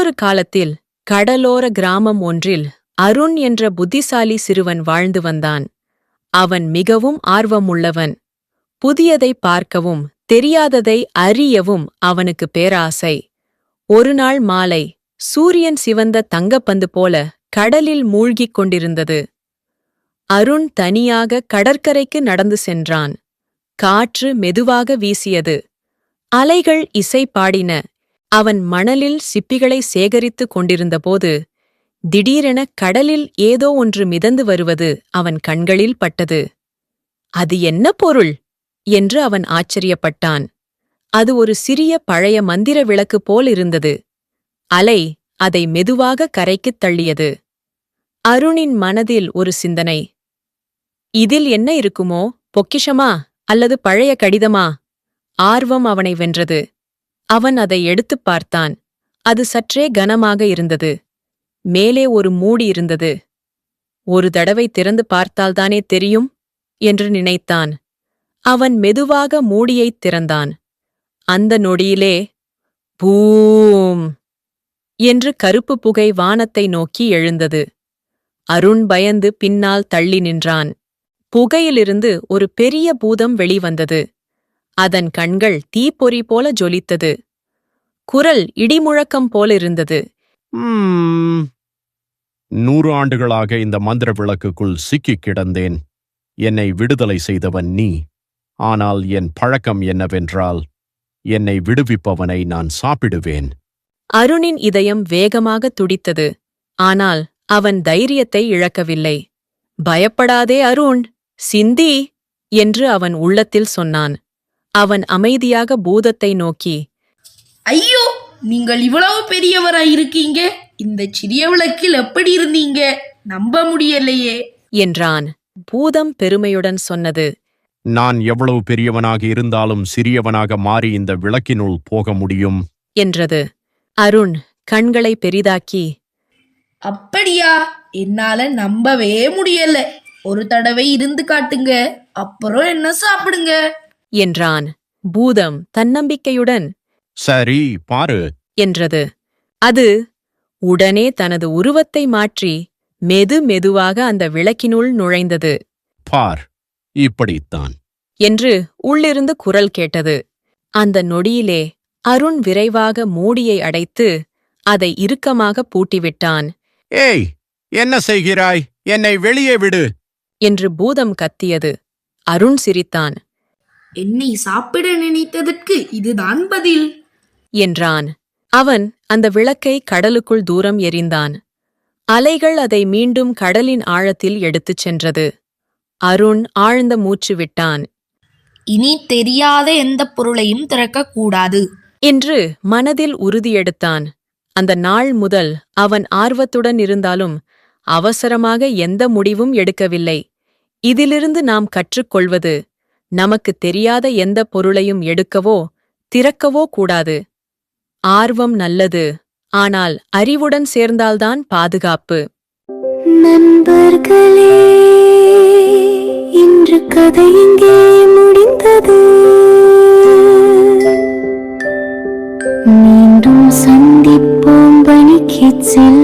முன்னொரு காலத்தில் கடலோர கிராமம் ஒன்றில் அருண் என்ற புத்திசாலி சிறுவன் வாழ்ந்து வந்தான். அவன் மிகவும் ஆர்வமுள்ளவன். புதியதை பார்க்கவும் தெரியாததை அறியவும் அவனுக்கு பேராசை. ஒருநாள் மாலை சூரியன் சிவந்த தங்கப்பந்து போல கடலில் மூழ்கிக் கொண்டிருந்தது. அருண் தனியாக கடற்கரைக்கு நடந்து சென்றான். காற்று மெதுவாக வீசியது. அலைகள் இசை பாடின அவன் மணலில் சிப்பிகளை சேகரித்துக் கொண்டிருந்தபோது திடீரென கடலில் ஏதோ ஒன்று மிதந்து வருவது அவன் கண்களில் பட்டது. அது என்ன பொருள்? என்று அவன் ஆச்சரியப்பட்டான். அது ஒரு சிறிய பழைய மந்திர விளக்கு போல் இருந்தது. அலை அதை மெதுவாக கரைக்குத் தள்ளியது. அருணின் மனதில் ஒரு சிந்தனை. இதில் என்ன இருக்குமோ பொக்கிஷமா அல்லது பழைய கடிதமா? ஆர்வம் அவனை வென்றது. அவன் அதை எடுத்துப் பார்த்தான். அது சற்றே கனமாக இருந்தது. மேலே ஒரு மூடி இருந்தது. ஒரு தடவை திறந்து பார்த்தால்தானே தெரியும்? என்று நினைத்தான். அவன் மெதுவாக மூடியைத் திறந்தான். அந்த நொடியிலே பூம்! என்று கருப்பு புகை வானத்தை நோக்கி எழுந்தது. அருண் பயந்து பின்னால் தள்ளி நின்றான். புகையிலிருந்து ஒரு பெரிய பூதம் வெளிவந்தது. அதன் கண்கள் தீப்பொறி போல ஜொலித்தது. குரல் இடிமுழக்கம் போலிருந்தது. நூறு ஆண்டுகளாக இந்த மந்திர விளக்குக்குள் சிக்கிக் கிடந்தேன். என்னை விடுதலை செய்தவன் நீ. ஆனால் என் பழக்கம் என்னவென்றால் என்னை விடுவிப்பவனை நான் சாப்பிடுவேன். அருணின் இதயம் வேகமாக துடித்தது. ஆனால் அவன் தைரியத்தை இழக்கவில்லை. பயப்படாதே அருண் சிந்தி என்று அவன் உள்ளத்தில் சொன்னான். அவன் அமைதியாக பூதத்தை நோக்கி ஐயோ நீங்கள் இவ்வளவு பெரியவராய் இருக்கீங்க? இந்த சிறிய விளக்கில் எப்படி இருந்தீங்க? நம்ப முடியலையே. என்றான். பூதம் பெருமையுடன் சொன்னது நான் எவ்வளவு பெரியவனாக இருந்தாலும் சிறியவனாக மாறி இந்த விளக்கினுள் போக முடியும். என்றது. அருண் கண்களை பெரிதாக்கி அப்படியா? என்னால நம்பவே முடியல. ஒரு தடவை இருந்து காட்டுங்க. அப்புறம் என்ன சாப்பிடுங்க? என்றான். பூதம் தன்னம்பிக்கையுடன் சரி பாரு. என்றது. அது உடனே தனது உருவத்தை மாற்றி மெது மெதுவாக அந்த விளக்கினுள் நுழைந்தது. பார் இப்படித்தான். என்று உள்ளிருந்து குரல் கேட்டது. அந்த நொடியிலே அருண் விரைவாக மூடியை அடைத்து அதை இறுக்கமாக பூட்டிவிட்டான். ஏய் என்ன செய்கிறாய்? என்னை வெளியே விடு. என்று பூதம் கத்தியது. அருண் சிரித்தான். என்னை சாப்பிட நினைத்ததற்கு இதுதான் பதில். என்றான். அவன் அந்த விளக்கை கடலுக்குள் தூரம் எறிந்தான். அலைகள் அதை மீண்டும் கடலின் ஆழத்தில் எடுத்துச் சென்றது. அருண் ஆழ்ந்த மூச்சு விட்டான். இனி தெரியாத எந்த பொருளையும் திறக்கக் கூடாது. என்று மனதில் உறுதியெடுத்தான் அந்த நாள் முதல் அவன் ஆர்வத்துடன் இருந்தாலும் அவசரமாக எந்த முடிவும் எடுக்கவில்லை. இதிலிருந்து நாம் கற்றுக்கொள்வது நமக்கு தெரியாத எந்த பொருளையும் எடுக்கவோ திறக்கவோ கூடாது. ஆர்வம் நல்லது ஆனால் அறிவுடன் சேர்ந்தால்தான் பாதுகாப்பு. நண்பர்களே இன்று கதை இங்கே முடிந்தது. மீண்டும் சந்திப்போம் பணிக்கு செல்